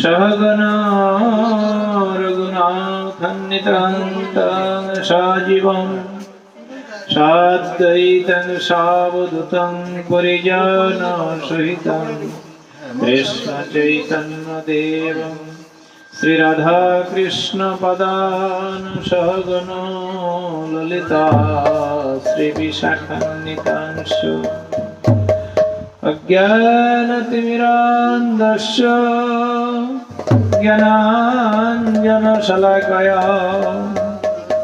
सहगना रघुनाथन्नितान्तं साजीवम् साद्वैतं सावधुतं परिजानसहितं कृष्णचैतन्यदेवं श्रीराधाकृष्णपदान् सहगनो ललिता श्रीविशाखान्वितांशु अज्ञानतिमिरान्धस्य ज्ञानाञ्जनशलाकया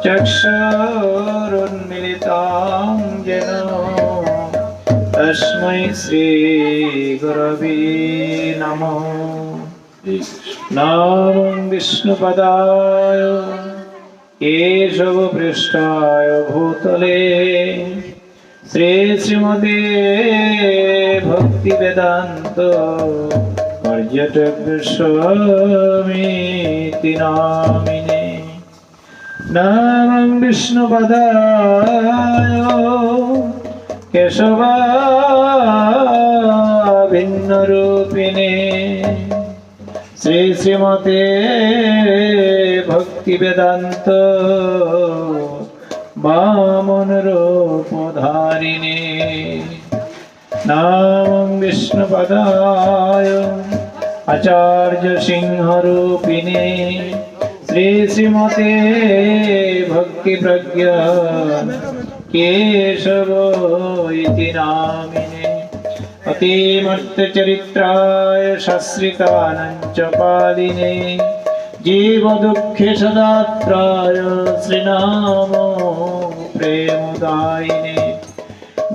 चक्षुरुन्मिलितां येन तस्मै श्रीगुरवे नमः नमं विष्णुपदाय केशवपृष्ठाय भूतले শ্রী শ্রীমতে ভক্তি বেদান্ত পর্যটক স্বামীতি নামিনে। নামং বিষ্ণুপদায় কেশবাভিন্ন রূপিণে শ্রী শ্রীমতে ভক্তি বেদান্ত বামন রূপ ধারিণে নাম বিষ্ণুপদায় আচার্য সিংহ রূপিণে শ্রী শ্রীমতে ভক্তি প্রজ্ঞা কেশব জীবদুঃখে সদাত্রায় শ্রীনাম প্রেমদায়িনে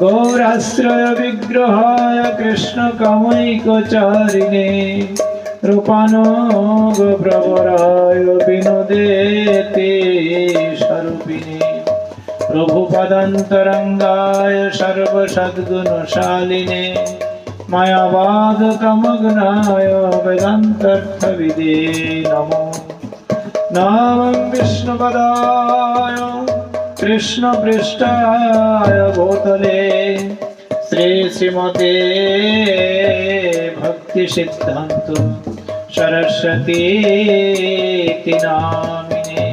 গৌরাশ্রয় বিগ্রহায় কৃষ্ণ কামৈকচারিণে রূপানগ প্রবরায় বিনোদেতে স্বরূপিণে প্রভুপদন্তরঙ্গায় সর্বসদ্গুণশালিনে मायावादतमग्नाय वेदान्तर्थविदे नमो नामं विष्णुपदाय कृष्णपृष्ठाय भूतले श्रीश्रीमते भक्तिसिद्धान्तो सरस्वतीति नामिने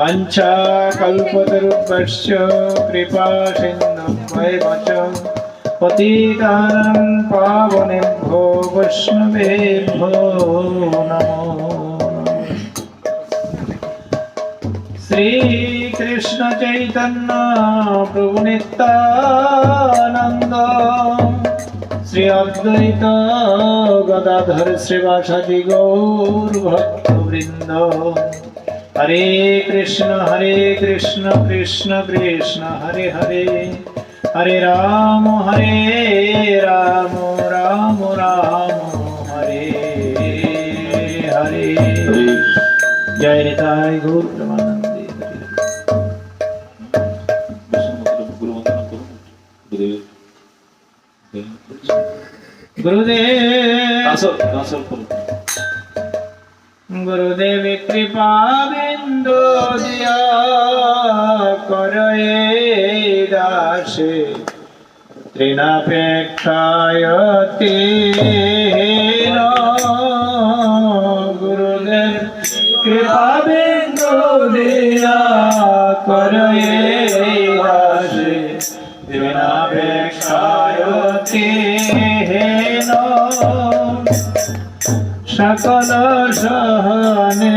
वञ्चाकल्पतरुभ्यश्च कृपासिन्धुभ्यैव च पतितानं पावनेभ्यो वैष्णवेभ्यो नमो श्रीकृष्ण चैतन्य प्रभुनितानन्द श्री अद्वैत गदाधर श्रीवासादि गौरभक्तवृन्द हरे कृष्ण हरे कृष्ण कृष्ण कृष्ण हरे हरे ਹਰੇ ਰਾਮ ਹਰੇ ਰਾਮ ਰਾਮ ਰਾਮ ਹਰੇ ਹਰੇ। ਜੈ ਨਿਤਾਈ ਗੁਰ ਪ੍ਰਮਾਨੰਦ ਦੇ ਗੁਰੂਦੇਵ। ਗੁਰੂਦੇਵ ਕਿਰਪਾ ਦੇ বিন্দু দিয়া করে দাসে। তৃণাপেক্ষায়তে গুরুদেব কৃপা বিন্দু দিয়া করে দাসে। তৃণাপেক্ষায়তে সকল সহনে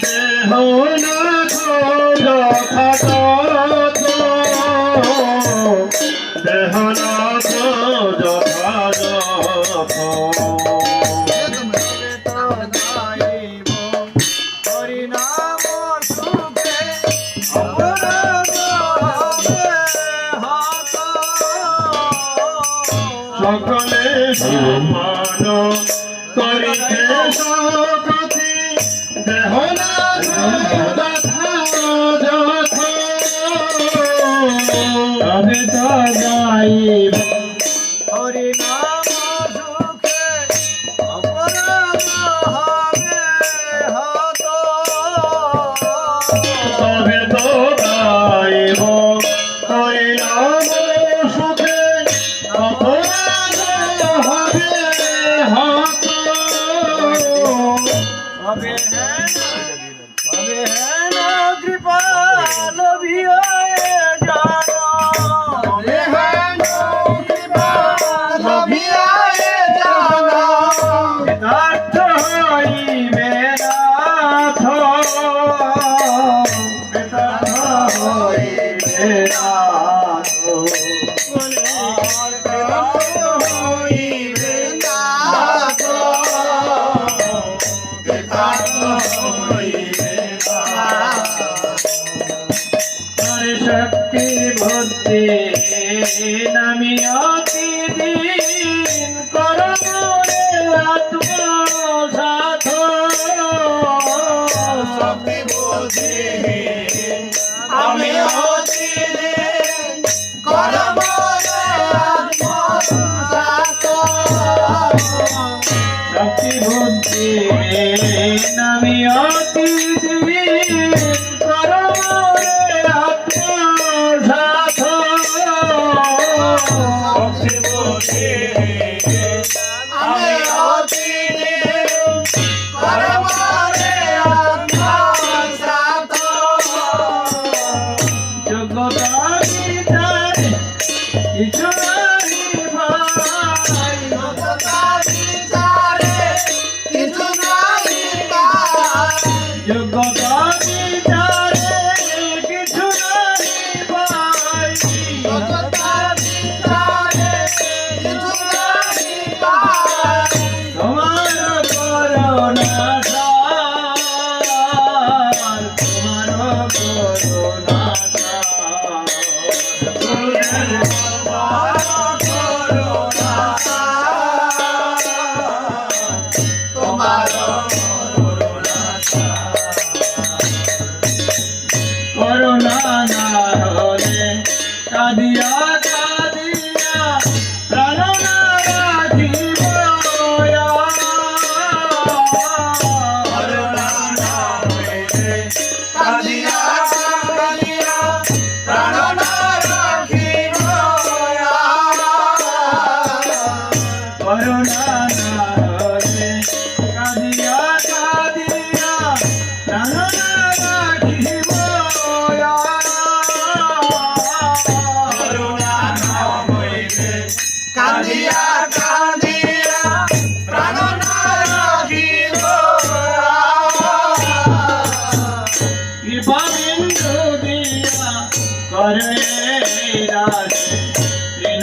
দেহ না খাতা নামি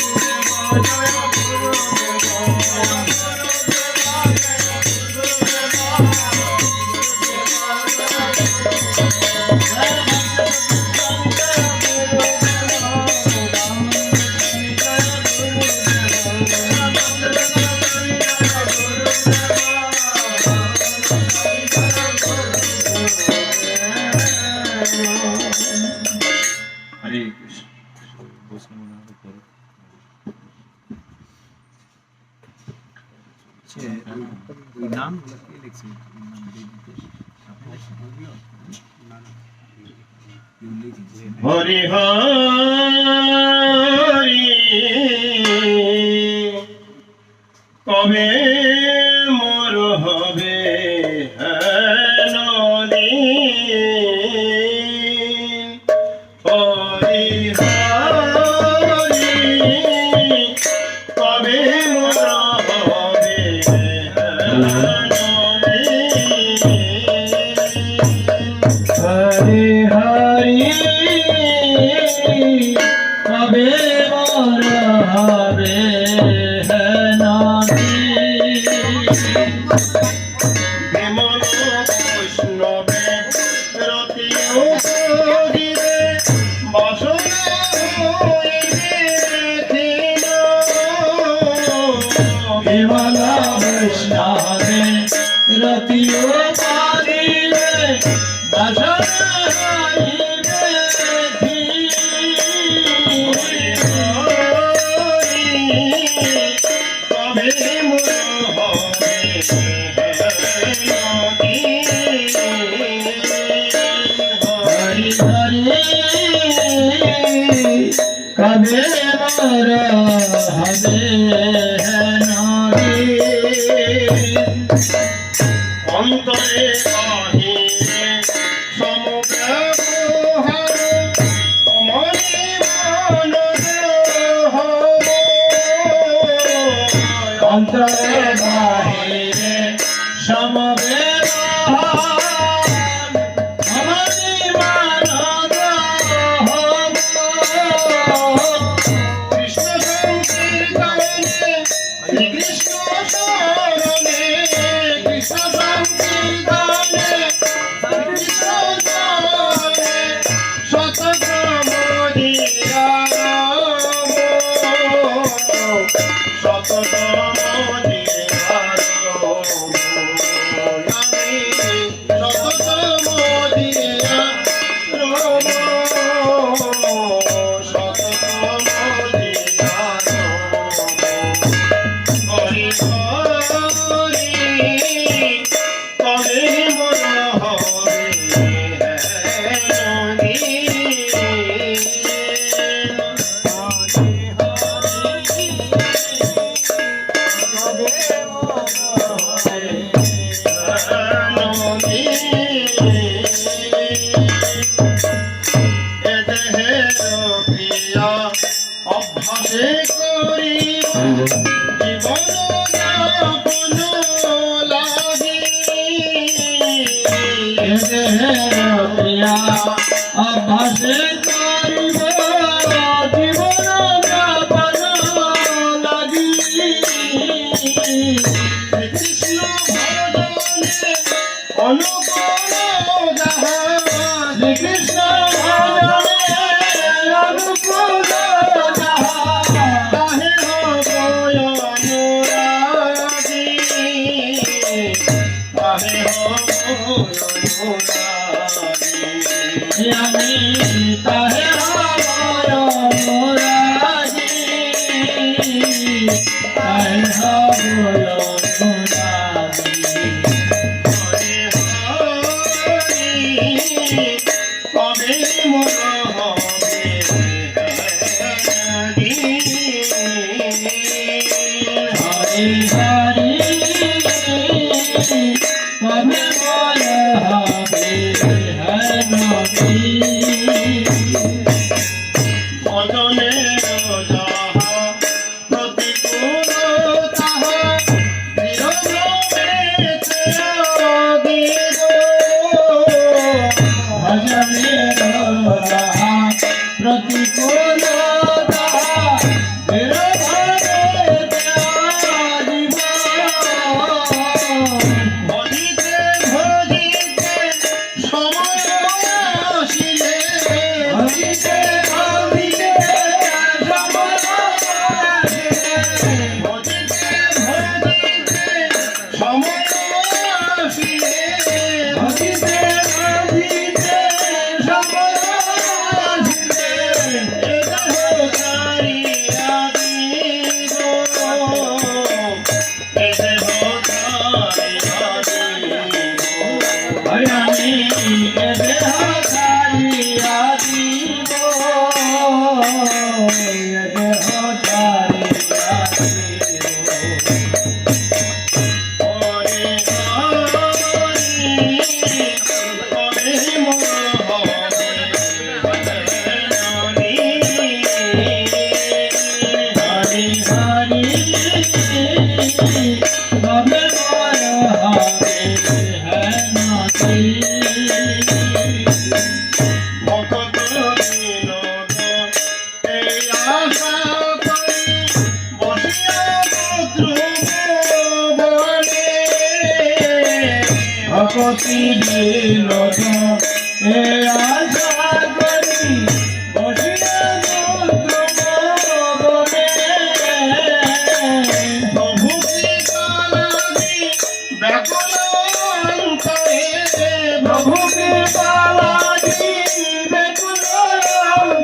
Yeah. মে ಮೇಲ್ವಾ অন্তরে বাহিরে সমব্যবহার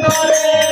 অন্তরে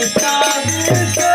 Está